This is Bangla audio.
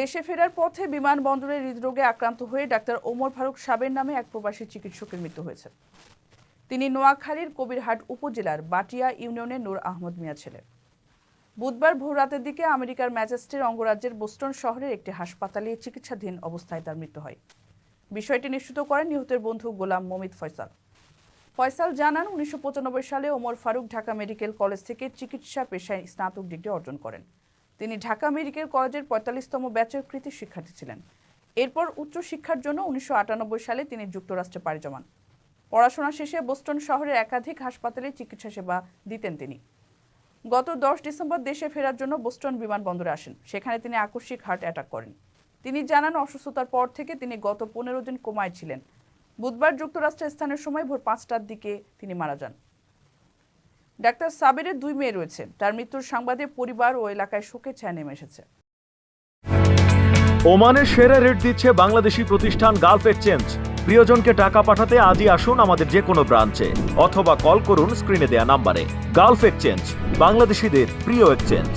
দেশে ফেরার পথে বিমানবন্দরে হৃদরোগে আক্রান্ত হয়ে ডাক্তার ওমর ফারুক সাবের নামে এক প্রবাসী চিকিৎসকের মৃত্যু হয়েছে। তিনি নোয়াখালীর কবিরহাট উপজেলার বাটিয়া ইউনিয়নের নূর আহমদ মিয়া ছেলে বুধবার ভোর রাতের দিকে আমেরিকার ম্যাচেস্টের অঙ্গরাজ্যের বোস্টন শহরের একটি হাসপাতালে চিকিৎসাধীন অবস্থায় তার মৃত্যু হয়। বিষয়টি নিশ্চিত করেন নিহতের বন্ধু গোলাম মমিত ফয়সাল। ফয়সাল জানান, উনিশশো পঁচানব্বই সালে ওমর ফারুক ঢাকা মেডিকেল কলেজ থেকে চিকিৎসা পেশায় স্নাতক ডিগ্রি অর্জন করেন। তিনি ঢাকা মেডিকেল কলেজের পঁয়তাল্লিশতম ব্যাচের কৃতি শিক্ষার্থী ছিলেন। এরপর উচ্চশিক্ষার জন্য উনিশশো আটানব্বই সালে তিনি যুক্তরাষ্ট্রে পাড়ি জমান। পড়াশোনা শেষে বোস্টন শহরের একাধিক হাসপাতালে চিকিৎসা সেবা দিতেন তিনি। গত দশ ডিসেম্বর দেশে ফেরার জন্য বোস্টন বিমানবন্দরে আসেন। সেখানে তিনি আকস্মিক হার্ট অ্যাটাক করেন। তিনি জানান, অসুস্থতার পর থেকে তিনি গত পনেরো দিন কোমায় ছিলেন। বুধবার যুক্তরাষ্ট্রের স্থানের সময় ভোর পাঁচটার দিকে তিনি মারা যান। ডাক্তার সাবেরের দুই মেয়ে রয়েছে। তার মৃত্যুর সংবাদে পরিবার ও এলাকায় শোকের ছায়া নেমে এসেছে। ওমানের সেরা রেট দিচ্ছে বাংলাদেশি প্রতিষ্ঠান গালফ এক্সচেঞ্জ। প্রিয়জনকে টাকা পাঠাতে আজই আসুন আমাদের যে কোনো ব্রাঞ্চে, অথবা কল করুন স্ক্রিনে দেয়া নাম্বারে। গালফ এক্সচেঞ্জ, বাংলাদেশিদের প্রিয় এক্সচেঞ্জ।